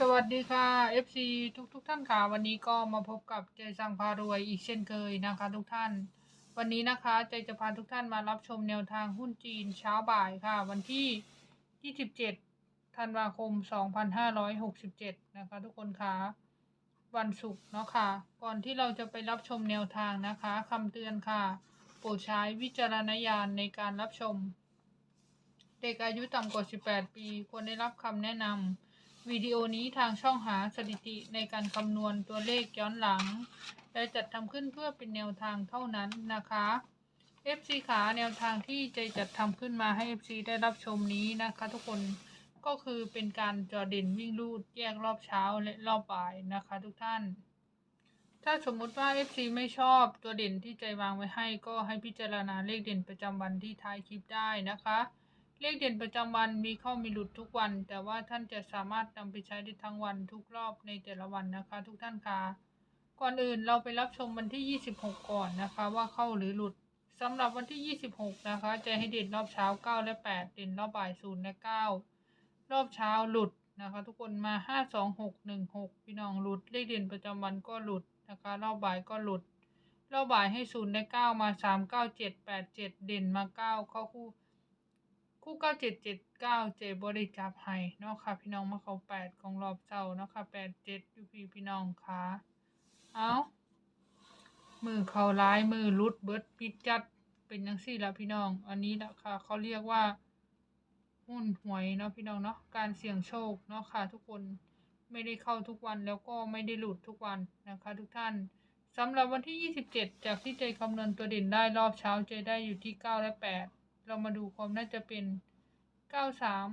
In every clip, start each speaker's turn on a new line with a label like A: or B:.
A: สวัสดีค่ะ FC ทุกทุกๆท่านค่ะ วันนี้ก็มาพบกับเจสังพารวยอีกเช่นเคยนะคะทุกท่าน วันนี้นะคะเจจะพาทุกท่านมารับชมแนวทางหุ้นจีนเช้าบ่ายค่ะ วันที่ 27 ธันวาคม 2567 นะคะ ทุกคนค่ะ วันศุกร์เนาะค่ะ ก่อนที่เราจะไปรับชมแนวทางนะคะคำเตือนค่ะ โปรดใช้วิจารณญาณในการรับชม เด็กอายุต่ำกว่า 18 ปีควรได้รับคำแนะนำ วิดีโอนี้ทางช่องหาสถิติในการคำนวณตัวเลขย้อนหลัง และจัดทำขึ้นเพื่อเป็นแนวทางเท่านั้นนะคะ FC ขาแนวทางที่ใจจัดทำขึ้นมาให้ FC ได้รับชมนี้นะคะ ทุกคนก็คือเป็นการจอเด่นวิ่งลูดแยกรอบเช้าและรอบบ่ายนะคะ ทุกท่าน ถ้าสมมุติว่า FC ไม่ชอบตัวเด่นที่ใจวางไว้ให้ ก็ให้พิจารณาเลขเด่นประจำวันที่ท้ายคลิปได้นะคะ เลขเด่นประจำวันมีเข้ามีหลุดทุกวัน แต่ว่าท่านจะสามารถนำไปใช้ได้ทั้งวันทุกรอบในแต่ละวันนะคะ ทุกท่านคะก่อนอื่นเราไปรับชมวันที่ 26 ก่อนนะคะ ว่าเข้าหรือหลุดสำหรับวันที่ 26 นะคะ จะให้เด่นรอบเช้า 9 และ 8 เด่นรอบบ่าย 0 และ 9 รอบเช้าหลุดนะคะ ทุกคนมา 5 2 6 1 6 พี่น้องหลุด เลขเด่นประจำวันก็หลุดนะคะ รอบบ่ายก็หลุด รอบบ่ายให้ 0 และ 9 มา 3 9 7 8 7 เด่นมา 9 เข้าคู่ คู่เก้าเจ็ดเจ็ดเก้าเจบริจับให้เนาะค่ะ พี่น้องมาเขาแปดของรอบเจ้าเนาะค่ะแปดเจ็ดยูพีพี่น้องค่ะเอามือเขาร้ายมือรุดเบิดปิดจัดเป็นยังสี่ละพี่น้อง อันนี้นะค่ะเขาเรียกว่าหุ้นหวยเนาะพี่น้องเนาะการเสี่ยงโชคเนาะค่ะ ทุกคนไม่ได้เข้าทุกวันแล้วก็ไม่ได้หลุดทุกวันนะคะ ทุกท่านสำหรับวันที่ 27 จากที่เจคำนวณตัวเด่นได้รอบเช้าเจได้อยู่ที่ 9 และ 8 เรามาดูความน่าจะเป็นเก้าสาม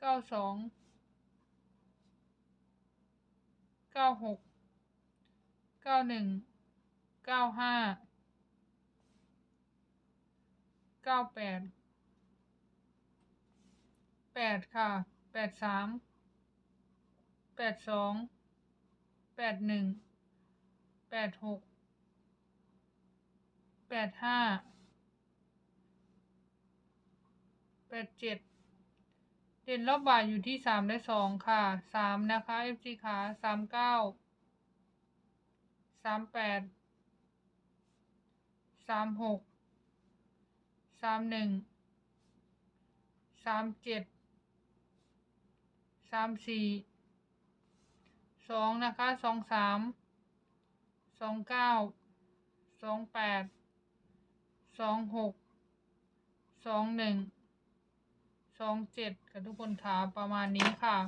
A: เก้าสองเก้าหกเก้าหนึ่งเก้าห้าเก้าแปดแปดค่ะแปดสามแปดสองแปดหนึ่งแปดหกแปดห้า แปดเจ็ดเด่นรอบบ่ายอยู่ที่สามและสองค่ะสามนะคะ FC ขาสามเก้าสามแปดสามหกสามหนึ่งสามเจ็ดสามสี่สองนะคะสองสามสองเก้าสองแปดสองหกสองหนึ่ง สองเจ็ดค่ะทุกคนค่ะประมาณนี้ค่ะ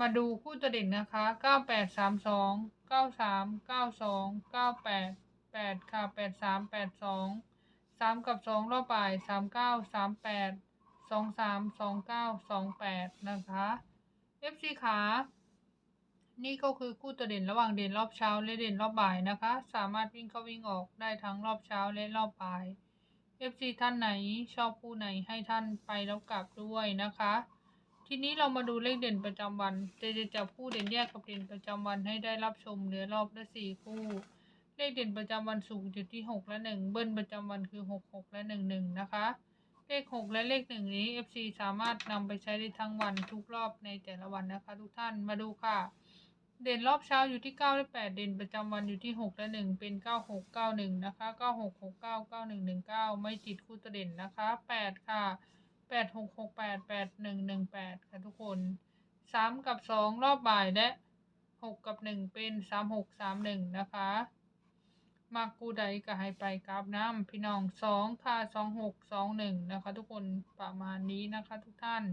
A: มาดูคู่ตัวเด่นนะคะเก้าแปดสามสองเก้าสามเก้าสองเก้าแปดแปดค่ะแปดสามแปดสองสามกับสองรอบบ่ายสามเก้าสามแปดสองสามสองเก้าสองแปดนะคะ FC ขานี่ก็คือคู่ตัวเด่นระหว่างเด่นรอบเช้าและเด่นรอบบ่ายนะคะ สามารถวิ่งเข้าวิ่งออกได้ทั้งรอบเช้าและรอบบ่าย FC ท่านไหนชอบคู่ไหนให้ท่านไปแล้วกลับด้วยนะคะ ทีนี้เรามาดูเลขเด่นประจำวันจะจะจับคู่เด่นแยกกับเด่นประจำวันให้ได้รับชมเหลือรอบละสี่คู่ เลขเด่นประจำวันสูงอยู่ที่หกและหนึ่งเบิ้ลประจำวันคือหกหกและหนึ่งหนึ่งนะคะ เลขหกและเลขหนึ่งนี้ FC สามารถนำไปใช้ได้ทั้งวันทุกรอบในแต่ละวันนะคะ ทุกท่านมาดูค่ะ เด่นรอบเช้าอยู่ที่เก้าและแปดเด่นประจำวันอยู่ที่หกและหนึ่งเป็นเก้าหกเก้าหนึ่งนะคะเก้าหกหกเก้าเก้าหนึ่งหนึ่งเก้าไม่ติดคู่ตเด่นนะคะแปดค่ะแปดหกหกแปดแปดหนึ่งหนึ่งแปดค่ะทุกคนสามกับสองรอบบ่ายและหกกับหนึ่งเป็นสามหกสามหนึ่งนะคะมากูไดก็ให้ไปกราบน้ำพี่น้องสองค่ะสองหกสองหนึ่งนะคะ ทุกคนประมาณนี้นะคะ ทุกท่าน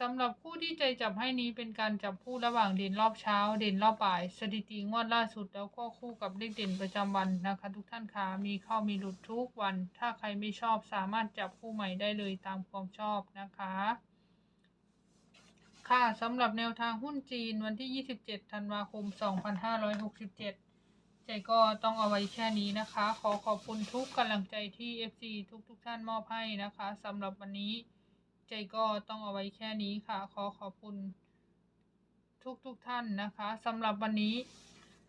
A: สำหรับคู่ที่ใจจับให้นี้เป็นการจับคู่ระหว่างเด่นรอบเช้า เด่นรอบบ่าย สถิติงวดล่าสุดแล้วก็คู่กับเลขเด่นประจำวันนะคะ ทุกท่านคะมีเข้ามีหลุดทุกวัน ถ้าใครไม่ชอบสามารถจับคู่ใหม่ได้เลยตามความชอบนะคะ ค่ะสำหรับแนวทางหุ้นจีนวันที่ 27 ธันวาคม 2567 ใจก็ต้องเอาไว้แค่นี้นะคะ ขอขอบคุณทุกกำลังใจที่ FC ทุกทุกท่านมอบให้นะคะสำหรับวันนี้ ใจก็ต้องเอาไว้แค่นี้ค่ะ ขอขอบคุณ ทุกทุกท่านนะคะสำหรับวันนี้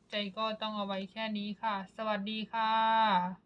A: ใจก็ต้องเอาไว้แค่นี้ค่ะ สวัสดีค่ะ